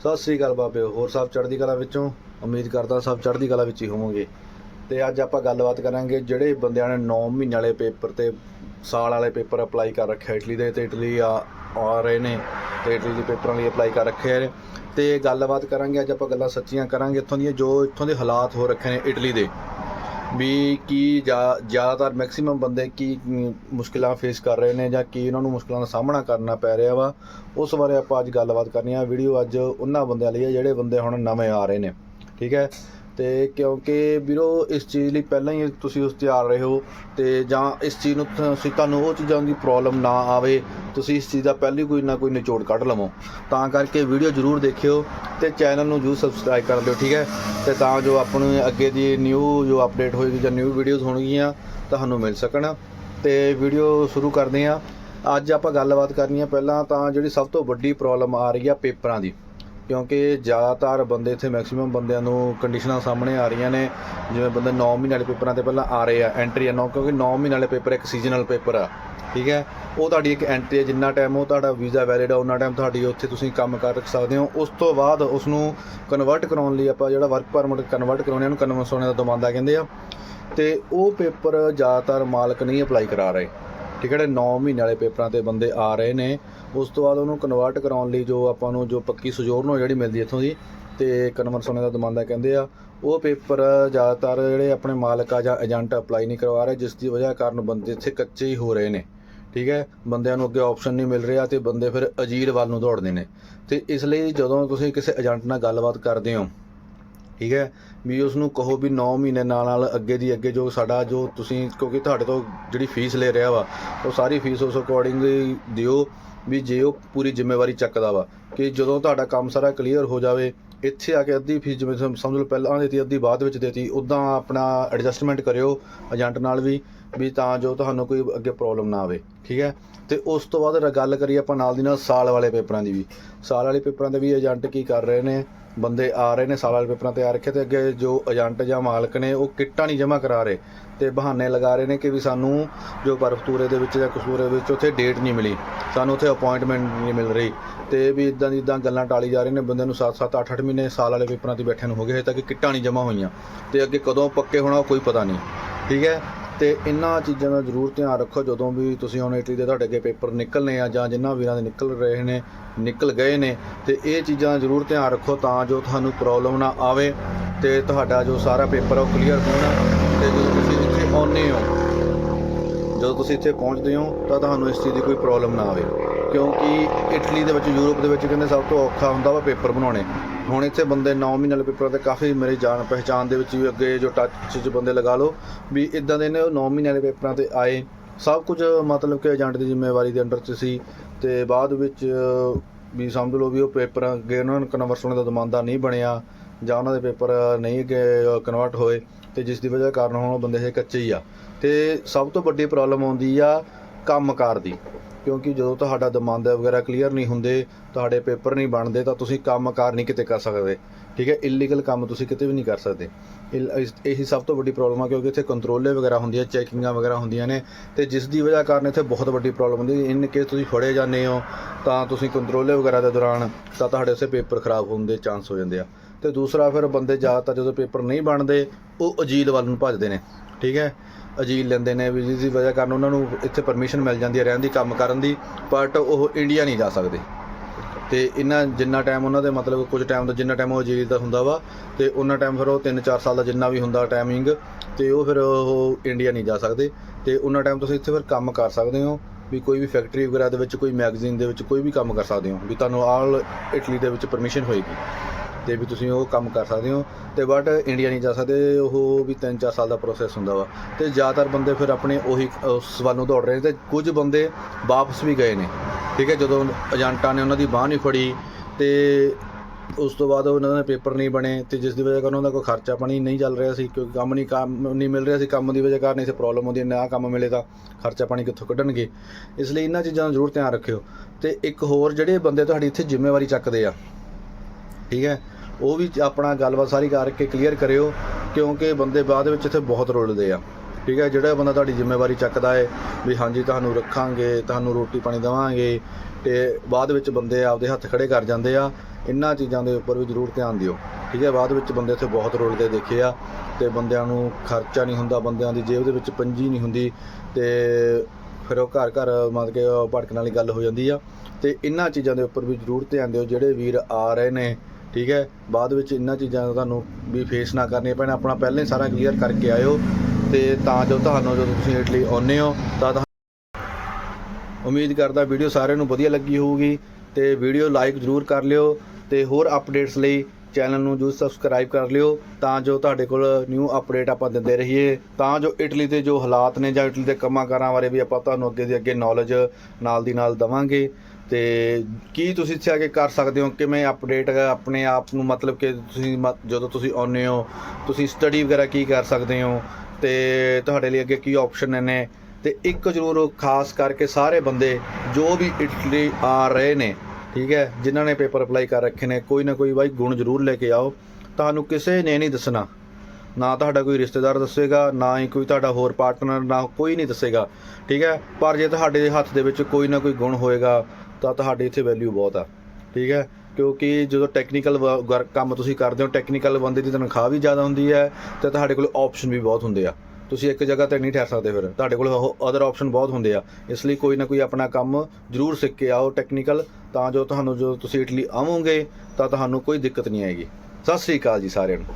ਸਤਿ ਸ੍ਰੀ ਅਕਾਲ ਬਾਬੇ, ਹੋਰ ਸਭ ਚੜ੍ਹਦੀ ਕਲਾ ਵਿੱਚੋਂ? ਉਮੀਦ ਕਰਦਾ ਸਭ ਚੜ੍ਹਦੀ ਕਲਾ ਵਿੱਚ ਹੀ ਹੋਵੋਗੇ। ਤੇ ਅੱਜ ਆਪਾਂ ਗੱਲਬਾਤ ਕਰਾਂਗੇ ਜਿਹੜੇ ਬੰਦਿਆਂ ਨੇ 9 ਮਹੀਨੇ ਵਾਲੇ ਪੇਪਰ ਤੇ ਸਾਲ ਵਾਲੇ ਪੇਪਰ ਅਪਲਾਈ ਕਰ ਰੱਖਿਆ ਇਟਲੀ ਦੇ, ਤੇ ਇਟਲੀ ਆ ਆ ਰਹੇ ਨੇ, ਤੇ ਇਟਲੀ ਦੇ ਪੇਪਰਾਂ ਲਈ ਅਪਲਾਈ ਕਰ ਰੱਖੇ ਨੇ ਤੇ ਗੱਲਬਾਤ ਕਰਾਂਗੇ, ਅੱਜ ਆਪਾਂ ਗੱਲਾਂ ਸੱਚੀਆਂ ਕਰਾਂਗੇ, ਇੱਥੋਂ ਦੀਆਂ ਜੋ, ਇੱਥੋਂ ਦੇ ਹਾਲਾਤ ਹੋ ਰੱਖੇ ਨੇ ਇਟਲੀ ਦੇ। ਵੀ ਕੀ ਜ਼ਿਆ- ਜ਼ਿਆਦਾਤਰ ਮੈਕਸਿਮਮ ਬੰਦੇ ਕੀ ਅਮ, ਮੁਸ਼ਕਿਲਾਂ ਫੇਸ ਕਰ ਰਹੇ ਨੇ ਜਾਂ ਕੀ ਉਹਨਾਂ ਨੂੰ ਮੁਸ਼ਕਿਲਾਂ ਦਾ ਸਾਹਮਣਾ ਕਰਨਾ ਪੈ ਰਿਹਾ ਵਾ ਉਸ ਬਾਰੇ ਆਪਾਂ ਅੱਜ ਗੱਲਬਾਤ ਕਰਨੀ ਆ। ਵੀਡੀਓ ਅੱਜ ਉਹਨਾਂ ਬੰਦਿਆਂ ਲਈ ਹੈ ਜਿਹੜੇ ਬੰਦੇ ਹੁਣ ਨਵੇਂ ਆ ਰਹੇ ਨੇ। ਠੀਕ ਹੈ? ਅਤੇ ਕਿਉਂਕਿ ਵੀਰੋ, ਇਸ ਚੀਜ਼ ਲਈ ਪਹਿਲਾਂ ਹੀ ਤੁਸੀਂ ਉਸ ਤਿਆਰ ਰਹੇ ਹੋ ਤੇ ਜਾਂ ਇਸ ਚੀਜ਼ ਨੂੰ ਤੁਸੀਂ ਤੁਹਾਨੂੰ ਉਹ ਚੀਜ਼ਾਂ ਦੀ ਪ੍ਰੋਬਲਮ ਨਾ ਆਵੇ, ਤੁਸੀਂ ਇਸ ਚੀਜ਼ ਦਾ ਪਹਿਲਾਂ ਹੀ ਕੋਈ ਨਾ ਕੋਈ ਨਿਚੋੜ ਕੱਢ ਲਵੋ। ਤਾਂ ਕਰਕੇ ਵੀਡੀਓ ਜ਼ਰੂਰ ਦੇਖਿਓ ਅਤੇ ਚੈਨਲ ਨੂੰ ਜ਼ਰੂਰ ਸਬਸਕ੍ਰਾਈਬ ਕਰ ਲਿਓ, ਠੀਕ ਹੈ? ਅਤੇ ਤਾਂ ਜੋ ਆਪਾਂ ਨੂੰ ਅੱਗੇ ਦੀ ਨਿਊ ਜੋ ਅਪਡੇਟ ਹੋਏਗੀ ਜਾਂ ਨਿਊ ਵੀਡੀਓਜ਼ ਹੋਣਗੀਆਂ, ਤੁਹਾਨੂੰ ਮਿਲ ਸਕਣ। ਅਤੇ ਵੀਡੀਓ ਸ਼ੁਰੂ ਕਰਦੇ ਹਾਂ। ਅੱਜ ਆਪਾਂ ਗੱਲਬਾਤ ਕਰਨੀ ਆ ਪਹਿਲਾਂ ਤਾਂ ਜਿਹੜੀ ਸਭ ਤੋਂ ਵੱਡੀ ਪ੍ਰੋਬਲਮ ਆ ਰਹੀ ਆ ਪੇਪਰਾਂ ਦੀ। ਕਿਉਂਕਿ ਜ਼ਿਆਦਾਤਰ ਬੰਦੇ ਇੱਥੇ ਮੈਕਸਿਮਮ ਬੰਦਿਆਂ ਨੂੰ ਕੰਡੀਸ਼ਨਾਂ ਸਾਹਮਣੇ ਆ ਰਹੀਆਂ ਨੇ। ਜਿਵੇਂ ਬੰਦੇ 9 ਮਹੀਨੇ ਵਾਲੇ ਪੇਪਰਾਂ ਤੇ ਪਹਿਲਾਂ ਆ ਰਹੇ ਆ ਐਂਟਰੀ ਆ 9 ਕਿਉਂਕਿ 9 ਮਹੀਨੇ ਵਾਲੇ ਪੇਪਰ ਇੱਕ ਸੀਜ਼ਨਲ ਪੇਪਰ ਆ, ਠੀਕ ਹੈ? ਉਹ ਤੁਹਾਡੀ ਇੱਕ ਐਂਟਰੀ ਹੈ ਜਿੰਨਾ ਟਾਈਮ ਉਹ ਤੁਹਾਡਾ ਵੀਜ਼ਾ ਵੈਲਿਡ ਆ ਉਹਨਾਂ ਟਾਈਮ ਤੁਹਾਡੀ ਉੱਥੇ ਤੁਸੀਂ ਕੰਮ ਕਰ ਸਕਦੇ ਹੋ। ਉਸ ਤੋਂ ਬਾਅਦ ਉਸ ਨੂੰ ਕਨਵਰਟ ਕਰਾਉਣ ਲਈ ਆਪਾਂ ਜਿਹੜਾ ਵਰਕ ਪਰਮਿਟ ਕਨਵਰਟ ਕਰਾਉਣੇ ਉਹਨੂੰ ਕਨਵਰਟ ਹੋਣੇ ਦਾ ਦਮਾਂਦਾ ਕਹਿੰਦੇ ਆ। ਤੇ ਉਹ ਪੇਪਰ ਜ਼ਿਆਦਾਤਰ ਮਾਲਕ ਨਹੀਂ ਅਪਲਾਈ ਕਰਾ ਰਹੇ। ਠੀਕ ਹੈ, ਜਿਹੜੇ 9 ਮਹੀਨੇ ਵਾਲੇ ਪੇਪਰਾਂ ਤੇ ਬੰਦੇ ਆ ਰਹੇ ਨੇ, ਉਸ ਤੋਂ ਬਾਅਦ ਉਹਨੂੰ ਕਨਵਰਟ ਕਰਾਉਣ ਲਈ ਜੋ ਆਪਾਂ ਨੂੰ ਜੋ ਪੱਕੀ ਸੁਜੋਰਨੋ ਜਿਹੜੀ ਮਿਲਦੀ ਇੱਥੋਂ ਦੀ, ਤੇ ਕਨਵਰਟ ਹੋਣੇ ਦਾ ਦਮਾਂਦਾ ਕਹਿੰਦੇ ਆ, ਉਹ ਪੇਪਰ ਜ਼ਿਆਦਾਤਰ ਜਿਹੜੇ ਆਪਣੇ ਮਾਲਕ ਆ ਜਾਂ ਏਜੰਟ ਅਪਲਾਈ ਨਹੀਂ ਕਰਵਾ ਰਹੇ, ਜਿਸ ਦੀ ਵਜ੍ਹਾ ਕਾਰਨ ਬੰਦੇ ਇੱਥੇ ਕੱਚੇ ਹੀ ਹੋ ਰਹੇ ਨੇ, ਠੀਕ ਹੈ, ਬੰਦਿਆਂ ਨੂੰ ਅੱਗੇ ਆਪਸ਼ਨ ਨਹੀਂ ਮਿਲ ਰਿਹਾ ਤੇ ਬੰਦੇ ਫਿਰ ਅਜੀਰ ਵੱਲ ਨੂੰ ਦੌੜਦੇ ਨੇ, ਤੇ ਇਸ ਲਈ ਜਦੋਂ ਤੁਸੀਂ ਕਿਸੇ ਏਜੰਟ ਨਾਲ ਗੱਲਬਾਤ ਕਰਦੇ ਹੋ ਠੀਕ ਹੈ? ਵੀ ਉਸ ਨੂੰ ਕਹੋ ਵੀ 9 ਮਹੀਨੇ ਨਾਲ ਨਾਲ ਅੱਗੇ ਦੀ ਅੱਗੇ ਜੋ ਸਾਡਾ ਜੋ ਤੁਸੀਂ, ਕਿਉਂਕਿ ਤੁਹਾਡੇ ਤੋਂ ਜਿਹੜੀ ਫੀਸ ਲੈ ਰਿਹਾ ਵਾ, ਉਹ ਸਾਰੀ ਫੀਸ ਉਸ ਅਕੋਰਡਿੰਗ ਦਿਓ ਵੀ ਜੇ ਉਹ ਪੂਰੀ ਜ਼ਿੰਮੇਵਾਰੀ ਚੱਕਦਾ ਵਾ ਕਿ ਜਦੋਂ ਤੁਹਾਡਾ ਕੰਮ ਸਾਰਾ ਕਲੀਅਰ ਹੋ ਜਾਵੇ, ਇੱਥੇ ਆ ਕੇ ਅੱਧੀ ਫੀਸ ਜਿਵੇਂ ਸਮ- ਸਮਝ ਲਓ ਪਹਿਲਾਂ ਦੇਤੀ, ਅੱਧੀ ਬਾਅਦ ਵਿੱਚ ਦੇਤੀ ਉਦਾਂ ਆਪਣਾ ਐਡਜਸਟਮੈਂਟ ਕਰਿਓ ਏਜੰਟ ਨਾਲ ਵੀ। ਵੀ ਤਾਂ ਜੋ ਤੁਹਾਨੂੰ ਕੋਈ ਅੱਗੇ ਪ੍ਰੋਬਲਮ ਨਾ ਆਵੇ, ਠੀਕ ਹੈ? ਤੇ ਉਸ ਤੋਂ ਬਾਅਦ ਰ- ਗੱਲ ਕਰੀਏ ਆਪਾਂ ਨਾਲ ਦੀ ਨਾਲ ਸਾਲ ਵਾਲੇ ਪੇਪਰਾਂ ਦੀ ਵੀ। ਸਾਲ ਵਾਲੇ ਪੇਪਰਾਂ ਦੇ ਵੀ ਏਜੰਟ ਕੀ ਕਰ ਰਹੇ ਨੇ? ਬੰਦੇ ਆ ਰਹੇ ਨੇ, ਸਾਲ ਵਾਲੇ ਪੇਪਰਾਂ ਤੇ ਆ ਰੱਖੇ ਤੇ ਅੱਗੇ ਜੋ ਏਜੰਟ ਜਾਂ ਮਾਲਕ ਨੇ ਉਹ ਕਿੱਟਾਂ ਨਹੀਂ ਜਮ੍ਹਾਂ ਕਰਾ ਰਹੇ ਤੇ ਬਹਾਨੇ ਲਗਾ ਰਹੇ ਨੇ ਕਿ ਵੀ ਸਾਨੂੰ ਜੋ ਬਰਫਤੂਰੇ ਦੇ ਵਿੱਚ ਜਾਂ ਕਸੂਰੇ ਵਿੱਚ ਉੱਥੇ ਡੇਟ ਨਹੀਂ ਮਿਲੀ। ਸਾਨੂੰ ਉੱਥੇ ਅਪਾਇੰਟਮੈਂਟ ਨਹੀਂ ਮਿਲ ਰਹੀ ਤੇ ਵੀ ਇਦਾਂ ਦੀ ਇਦਾਂ ਗੱਲਾਂ ਟਾਲੀ ਜਾ ਰਹੀਆਂ ਨੇ ਬੰਦੇ ਨੂੰ 7-7 8-8 ਮਹੀਨੇ ਸਾਲ ਵਾਲੇ ਪੇਪਰਾਂ ਤੇ ਬੈਠੇ ਨੂੰ ਹੋ ਗਏ ਤਾਂ ਕਿ ਕਿੱਟਾਂ ਨਹੀਂ ਜਮ੍ਹਾਂ ਹੋਈਆਂ ਤੇ ਅੱਗੇ ਕਦੋਂ ਪੱਕੇ ਹੋਣਾ ਉਹ ਕੋਈ ਪਤਾ ਨਹੀਂ, ਠੀਕ ਹੈ? ਤੇ ਇਹਨਾਂ ਚੀਜ਼ਾਂ ਦਾ ਜ਼ਰੂਰ ਧਿਆਨ ਰੱਖੋ, ਜਦੋਂ ਵੀ ਤੁਸੀਂ ਹੁਣ ਇਟਲੀ ਦੇ ਤੁਹਾਡੇ ਅੱਗੇ ਪੇਪਰ ਨਿਕਲਨੇ ਆ ਜਾਂ ਜਿਨ੍ਹਾਂ ਵੀਰਾਂ ਦੇ ਨਿਕਲ ਰਹੇ ਨੇ, ਨਿਕਲ ਗਏ ਨੇ, ਤੇ ਇਹ ਚੀਜ਼ਾਂ ਦਾ ਜ਼ਰੂਰ ਧਿਆਨ ਰੱਖੋ ਤਾਂ ਜੋ ਤੁਹਾਨੂੰ ਪ੍ਰੋਬਲਮ ਨਾ ਆਵੇ ਤੇ ਤੁਹਾਡਾ ਜੋ ਸਾਰਾ ਪੇਪਰ ਆ ਉਹ ਕਲੀਅਰ ਹੋਣਾ ਤੇ ਜਦੋਂ ਤੁਸੀਂ ਇੱਥੇ ਆਉਂਦੇ ਹੋ, ਜਦੋਂ ਤੁਸੀਂ ਇੱਥੇ ਪਹੁੰਚਦੇ ਹੋ ਤਾਂ ਤੁਹਾਨੂੰ ਇਸ ਚੀਜ਼ ਦੀ ਕੋਈ ਪ੍ਰੋਬਲਮ ਨਾ ਆਵੇ। ਕਿਉਂਕਿ ਇਟਲੀ ਦੇ ਵਿੱਚ ਯੂਰਪ ਦੇ ਵਿੱਚ ਕਹਿੰਦੇ ਸਭ ਤੋਂ ਔਖਾ ਹੁੰਦਾ ਵਾ ਪੇਪਰ ਬਣਾਉਣੇ। ਹੁਣ ਇੱਥੇ ਬੰਦੇ 9 ਮਹੀਨੇ ਵਾਲੇ ਪੇਪਰ ਤੇ ਕਾਫੀ ਮੇਰੇ ਜਾਣ ਪਹਿਚਾਨ ਦੇ ਵਿੱਚ ਵੀ ਅੱਗੇ ਜੋ ਟੱਚ 'ਚ ਬੰਦੇ ਲਗਾ ਲਓ ਵੀ ਇਦਾਂ ਦੇ ਨੇ ਉਹ 9 ਮਹੀਨੇ ਵਾਲੇ ਪੇਪਰਾਂ ਤੇ ਆਏ। ਸਭ ਕੁਝ ਮਤਲਬ ਕਿ ਏਜੰਟ ਦੀ ਜ਼ਿੰਮੇਵਾਰੀ ਦੇ ਅੰਡਰ 'ਚ ਸੀ ਤੇ ਬਾਅਦ ਵਿੱਚ ਵੀ ਸਮਝ ਲਓ ਵੀ ਉਹ ਪੇਪਰ ਅੱਗੇ ਉਹਨਾਂ ਨੂੰ ਕਨਵਰਟ ਹੋਣ ਦਾ ਦਮਾਂਦਾ ਨਹੀਂ ਬਣਿਆ ਜਾਂ ਉਹਨਾਂ ਦੇ ਪੇਪਰ ਨਹੀਂ ਅੱਗੇ ਕਨਵਰਟ ਹੋਏ ਤੇ ਜਿਸ ਦੀ ਵਜ੍ਹਾ ਕਾਰਨ ਹੁਣ ਉਹ ਬੰਦੇ ਇਹ ਕੱਚੇ ਹੀ ਆ। ਤੇ ਸਭ ਤੋਂ ਵੱਡੀ ਪ੍ਰੋਬਲਮ ਆਉਂਦੀ ਆ ਕੰਮਕਾਰ ਦੀ ਕਿਉਂਕਿ ਜਦੋਂ ਤੁਹਾਡਾ ਦਮਾਂਦਾ ਵਗੈਰਾ ਕਲੀਅਰ ਨਹੀਂ ਹੁੰਦੇ, ਤੁਹਾਡੇ ਪੇਪਰ ਨਹੀਂ ਬਣਦੇ, ਤਾਂ ਤੁਸੀਂ ਕੰਮਕਾਰ ਨਹੀਂ ਕਿਤੇ ਕਰ ਸਕਦੇ। ਠੀਕ ਹੈ ਇਲੀਗਲ ਕੰਮ ਤੁਸੀਂ ਕਿਤੇ ਵੀ ਨਹੀਂ ਕਰ ਸਕਦੇ। ਇਲ- ਇਸ- ਇਹੀ ਸਭ ਤੋਂ ਵੱਡੀ ਪ੍ਰੋਬਲਮ ਆ, ਕਿਉਂਕਿ ਇੱਥੇ ਕੰਟਰੋਲੇ ਵਗੈਰਾ ਹੁੰਦੀਆਂ ਚੈਕਿੰਗਾਂ ਵਗੈਰਾ ਹੁੰਦੀਆਂ ਨੇ, ਤੇ ਜਿਸ ਦੀ ਵਜ੍ਹਾ ਕਾਰਨ ਇੱਥੇ ਬਹੁਤ ਵੱਡੀ ਪ੍ਰੋਬਲਮ ਹੁੰਦੀ ਹੈ। ਇਨ ਕੇਸ ਤੁਸੀਂ ਫੜੇ ਜਾਂਦੇ ਹੋ, ਤਾਂ ਤੁਸੀਂ ਕੰਟਰੋਲੇ ਵਗੈਰਾ ਦੇ ਦੌਰਾਨ ਤਾਂ ਤੁਹਾਡੇ ਉਸੇ ਪੇਪਰ ਖਰਾਬ ਹੋਣ ਦੇ ਚਾਂਸ ਹੋ ਜਾਂਦੇ ਆ। ਤੇ ਦੂਸਰਾ, ਫਿਰ ਬੰਦੇ ਜ਼ਿਆਦਾਤਰ ਜਦੋਂ ਪੇਪਰ ਨਹੀਂ ਬਣਦੇ, ਉਹ ਅਜੀਲ ਵੱਲ ਨੂੰ ਭੱਜਦੇ ਨੇ। ਠੀਕ ਹੈ ਅਜੀਲ ਲੈਂਦੇ ਨੇ ਵੀ ਜਿਸ ਦੀ ਵਜ੍ਹਾ ਕਾਰਨ ਉਹਨਾਂ ਨੂੰ ਇੱਥੇ ਪਰਮਿਸ਼ਨ ਮਿਲ ਜਾਂਦੀ ਹੈ ਰਹਿਣ ਦੀ, ਕੰਮ ਕਰਨ ਦੀ ਬਟ ਉਹ ਇੰਡੀਆ ਨਹੀਂ ਜਾ ਸਕਦੇ। ਤੇ ਇਹਨਾਂ ਜਿੰਨਾ ਟਾਈਮ ਉਹਨਾਂ ਦੇ ਮਤਲਬ ਕੁਝ ਟਾਈਮ ਦਾ, ਜਿੰਨਾ ਟਾਈਮ ਉਹ ਅਜੀਲ ਦਾ ਹੁੰਦਾ ਵਾ, ਤੇ ਉਹਨਾਂ ਟਾਈਮ ਫਿਰ ਉਹ 3-4 ਸਾਲ ਦਾ ਜਿੰਨਾ ਵੀ ਹੁੰਦਾ ਟਾਈਮਿੰਗ ਤੇ ਉਹ ਫਿਰ ਉਹ ਇੰਡੀਆ ਨਹੀਂ ਜਾ ਸਕਦੇ। ਤੇ ਉਹਨਾਂ ਟਾਈਮ ਤੁਸੀਂ ਇੱਥੇ ਫਿਰ ਕੰਮ ਕਰ ਸਕਦੇ ਹੋ, ਵੀ ਕੋਈ ਵੀ ਫੈਕਟਰੀ ਵਗੈਰਾ ਦੇ ਵਿੱਚ, ਕੋਈ ਮੈਗਜ਼ੀਨ ਦੇ ਵਿੱਚ ਕੋਈ ਵੀ ਕੰਮ ਕਰ ਸਕਦੇ ਹੋ, ਵੀ ਤੁਹਾਨੂੰ ਆਲ ਇਟਲੀ ਦੇ ਵਿੱਚ ਪਰਮਿਸ਼ਨ ਹੋਏਗੀ। ਤੇ ਵੀ ਤੁਸੀਂ ਉਹ ਕੰਮ ਕਰ ਸਕਦੇ ਹੋ ਤੇ ਬਟ ਇੰਡੀਆ ਨਹੀਂ ਜਾ ਸਕਦੇ, ਉਹ ਵੀ 3-4 ਸਾਲ ਦਾ ਪ੍ਰੋਸੈਸ ਹੁੰਦਾ ਵਾ। ਤੇ ਜ਼ਿਆਦਾਤਰ ਬੰਦੇ ਫਿਰ ਆਪਣੇ ਉਹੀ ਉਸ ਵੱਲ ਨੂੰ ਦੌੜ ਰਹੇ ਨੇ ਤੇ ਕੁਝ ਬੰਦੇ ਵਾਪਸ ਵੀ ਗਏ ਨੇ। ਠੀਕ ਹੈ, ਜਦੋਂ ਏਜੰਟਾਂ ਨੇ ਉਹਨਾਂ ਦੀ ਬਾਹ ਨਹੀਂ ਫੜੀ ਤੇ ਉਸ ਤੋਂ ਬਾਅਦ ਉਹਨਾਂ ਦੇ ਪੇਪਰ ਨਹੀਂ ਬਣੇ ਤੇ ਜਿਸ ਦੀ ਵਜ੍ਹਾ ਕਾਰਨ ਉਹਨਾਂ ਦਾ ਕੋਈ ਖਰਚਾ ਪਾਣੀ ਨਹੀਂ ਚੱਲ ਰਿਹਾ ਸੀ, ਕਿਉਂਕਿ ਕੰਮ ਨਹੀਂ ਕੰਮ ਨਹੀਂ ਮਿਲ ਰਿਹਾ ਸੀ, ਕੰਮ ਦੀ ਵਜ੍ਹਾ ਕਾਰਨ ਇਸੇ ਪ੍ਰੋਬਲਮ ਹੁੰਦੀ ਨਾ ਕੰਮ ਮਿਲੇ ਤਾਂ ਖਰਚਾ ਪਾਣੀ ਕਿੱਥੋਂ ਕੱਢਣਗੇ। ਇਸ ਲਈ ਇਹਨਾਂ ਚੀਜ਼ਾਂ ਦਾ ਜ਼ਰੂਰ ਧਿਆਨ ਰੱਖਿਓ। ਤੇ ਇੱਕ ਹੋਰ ਜਿਹੜੇ ਬੰਦੇ ਤੁਹਾਡੀ ਇੱਥੇ ਜ਼ਿੰਮੇਵਾਰੀ ਚੱਕਦੇ ਆ, ਠੀਕ ਹੈ ਉਹ ਵੀ ਆਪਣਾ ਗੱਲਬਾਤ ਸਾਰੀ ਕਰਕੇ ਕਲੀਅਰ ਕਰਿਓ, ਕਿਉਂਕਿ ਬੰਦੇ ਬਾਅਦ ਵਿੱਚ ਇੱਥੇ ਬਹੁਤ ਰੁਲਦੇ ਆ। ਠੀਕ ਹੈ, ਜਿਹੜਾ ਬੰਦਾ ਤੁਹਾਡੀ ਜ਼ਿੰਮੇਵਾਰੀ ਚੱਕਦਾ ਹੈ ਵੀ ਹਾਂਜੀ ਤੁਹਾਨੂੰ ਰੱਖਾਂਗੇ, ਤੁਹਾਨੂੰ ਰੋਟੀ ਪਾਣੀ ਦੇਵਾਂਗੇ, ਤੇ ਬਾਅਦ ਵਿੱਚ ਬੰਦੇ ਆਪਦੇ ਹੱਥ ਖੜੇ ਕਰ ਜਾਂਦੇ ਆ ਇਹਨਾਂ ਚੀਜ਼ਾਂ ਦੇ ਉੱਪਰ ਵੀ ਜ਼ਰੂਰ ਧਿਆਨ ਦਿਓ। ਠੀਕ ਹੈ, ਬਾਅਦ ਵਿੱਚ ਬੰਦੇ ਇੱਥੇ ਬਹੁਤ ਰੁਲਦੇ ਦੇਖੇ ਆ, ਤੇ ਬੰਦਿਆਂ ਨੂੰ ਖਰਚਾ ਨਹੀਂ ਹੁੰਦਾ, ਬੰਦਿਆਂ ਦੀ ਜੇਬ ਦੇ ਵਿੱਚ ਪੰਜੀ ਨਹੀਂ ਹੁੰਦੀ, ਤੇ ਫਿਰ ਉਹ ਘਰ ਘਰ ਮਤਲਬ ਕਿ ਉਹ ਭਟਕਣ ਵਾਲੀ ਗੱਲ ਹੋ ਜਾਂਦੀ ਆ। ਤੇ ਇਹਨਾਂ ਚੀਜ਼ਾਂ ਦੇ ਉੱਪਰ ਵੀ ਜ਼ਰੂਰ ਧਿਆਨ ਦਿਓ, ਜਿਹੜੇ ਵੀਰ ਆ ਰਹੇ ਨੇ ਠੀਕ ਹੈ? ਬਾਅਦ ਵਿੱਚ ਇਹਨਾਂ ਚੀਜ਼ਾਂ ਦਾ ਤੁਹਾਨੂੰ ਵੀ ਫੇਸ ਨਾ ਕਰਨੀਆਂ ਪੈਣ। ਆਪਣਾ ਪਹਿਲਾਂ ਹੀ ਸਾਰਾ ਕਲੀਅਰ ਕਰਕੇ ਆਇਓ ਤੇ ਤਾਂ ਜੋ ਤੁਹਾਨੂੰ ਜਦੋਂ ਤੁਸੀਂ ਇਟਲੀ ਆਉਂਦੇ ਹੋ, ਤਾਂ ਤੁਹਾਨੂੰ ਉਮੀਦ ਕਰਦਾ ਵੀਡੀਓ ਸਾਰਿਆਂ ਨੂੰ ਵਧੀਆ ਲੱਗੀ ਹੋਊਗੀ ਤੇ ਵੀਡੀਓ ਲਾਈਕ ਜ਼ਰੂਰ ਕਰ ਲਿਓ ਤੇ ਹੋਰ ਅਪਡੇਟਸ ਲਈ ਚੈਨਲ ਨੂੰ ਜਰੂਰ ਸਬਸਕ੍ਰਾਈਬ ਕਰ ਲਿਓ ਤਾਂ ਜੋ ਤੁਹਾਡੇ ਕੋਲ ਨਿਊ ਅਪਡੇਟ ਆਪਾਂ ਦਿੰਦੇ ਰਹੀਏ। ਤਾਂ ਜੋ ਇਟਲੀ ਦੇ ਜੋ ਹਾਲਾਤ ਨੇ ਜਾਂ ਇਟਲੀ ਦੇ ਕੰਮਾਂ ਕਾਰਾਂ ਬਾਰੇ ਵੀ ਆਪਾਂ ਤੁਹਾਨੂੰ ਅੱਗੇ ਦੀ ਅੱਗੇ ਨੌਲੇਜ ਨਾਲ ਦੀ ਨਾਲ ਦਵਾਂਗੇ। ਤੇ ਕੀ ਤੁਸੀਂ ਇੱਥੇ ਆ ਕੇ ਕਰ ਸਕਦੇ ਹੋ? ਕਿਵੇਂ ਅਪਡੇਟ ਆਪਣੇ ਆਪ ਨੂੰ? ਮਤਲਬ ਕਿ ਤੁਸੀਂ ਮ- ਜਦੋਂ ਤੁਸੀਂ ਆਉਂਦੇ ਹੋ, ਤੁਸੀਂ ਸਟੱਡੀ ਵਗੈਰਾ ਕੀ ਕਰ ਸਕਦੇ ਹੋ? ਤੇ ਤੁਹਾਡੇ ਲਈ ਅੱਗੇ ਕੀ ਆਪਸ਼ਨ ਨੇ? ਤੇ ਇੱਕ ਜ਼ਰੂਰ ਖਾਸ ਕਰਕੇ ਸਾਰੇ ਬੰਦੇ ਜੋ ਵੀ ਇਟਲੀ ਆ ਰਹੇ ਨੇ, ਠੀਕ ਹੈ, ਜਿਨ੍ਹਾਂ ਨੇ ਪੇਪਰ ਅਪਲਾਈ ਕਰ ਰੱਖੇ ਨੇ, ਕੋਈ ਨਾ ਕੋਈ ਬਾਈ ਗੁਣ ਜ਼ਰੂਰ ਲੈ ਕੇ ਆਓ। ਤੁਹਾਨੂੰ ਕਿਸੇ ਨੇ ਨਹੀਂ ਦੱਸਣਾ। ਨਾ ਤੁਹਾਡਾ ਕੋਈ ਰਿਸ਼ਤੇਦਾਰ ਦੱਸੇਗਾ, ਨਾ ਹੀ ਕੋਈ ਤੁਹਾਡਾ ਹੋਰ ਪਾਰਟਨਰ ਨਾ ਕੋਈ ਨਹੀਂ ਦੱਸੇਗਾ, ਠੀਕ ਹੈ? ਪਰ ਜੇ ਤੁਹਾਡੇ ਹੱਥ ਦੇ ਵਿੱਚ ਕੋਈ ਨਾ ਕੋਈ ਗੁਣ ਹੋਏਗਾ ਤਾਂ ਤੁਹਾਡੇ ਇੱਥੇ ਵੈਲਿਊ ਬਹੁਤ ਆ। ਠੀਕ ਹੈ? ਕਿਉਂਕਿ ਜਦੋਂ ਟੈਕਨੀਕਲ ਕੰਮ ਤੁਸੀਂ ਕਰਦੇ ਹੋ ਟੈਕਨੀਕਲ ਬੰਦੇ ਦੀ ਤਨਖਾਹ ਵੀ ਜ਼ਿਆਦਾ ਹੁੰਦੀ ਹੈ ਤੇ ਤੁਹਾਡੇ ਕੋਲ ਆਪਸ਼ਨ ਵੀ ਬਹੁਤ ਹੁੰਦੇ ਆ। ਤੁਸੀਂ ਇੱਕ ਜਗ੍ਹਾ ਤੇ ਨਹੀਂ ਠਹਿਰ ਸਕਦੇ ਫਿਰ। ਤੁਹਾਡੇ ਕੋਲ ਅਦਰ ਆਪਸ਼ਨ ਬਹੁਤ ਹੁੰਦੇ ਆ। ਇਸ ਲਈ ਕੋਈ ਨਾ ਕੋਈ ਆਪਣਾ ਕੰਮ ਜ਼ਰੂਰ ਸਿੱਖ ਕੇ ਆਓ ਟੈਕਨੀਕਲ ਤਾਂ ਜੋ ਤੁਹਾਨੂੰ ਜੋ ਤੁਸੀਂ ਇਟਲੀ ਆਵੋਗੇ, ਤਾਂ ਤੁਹਾਨੂੰ ਕੋਈ ਦਿੱਕਤ ਨਹੀਂ ਆਏਗੀ। ਸਤਿ ਸ੍ਰੀ ਅਕਾਲ ਜੀ ਸਾਰਿਆਂ ਨੂੰ।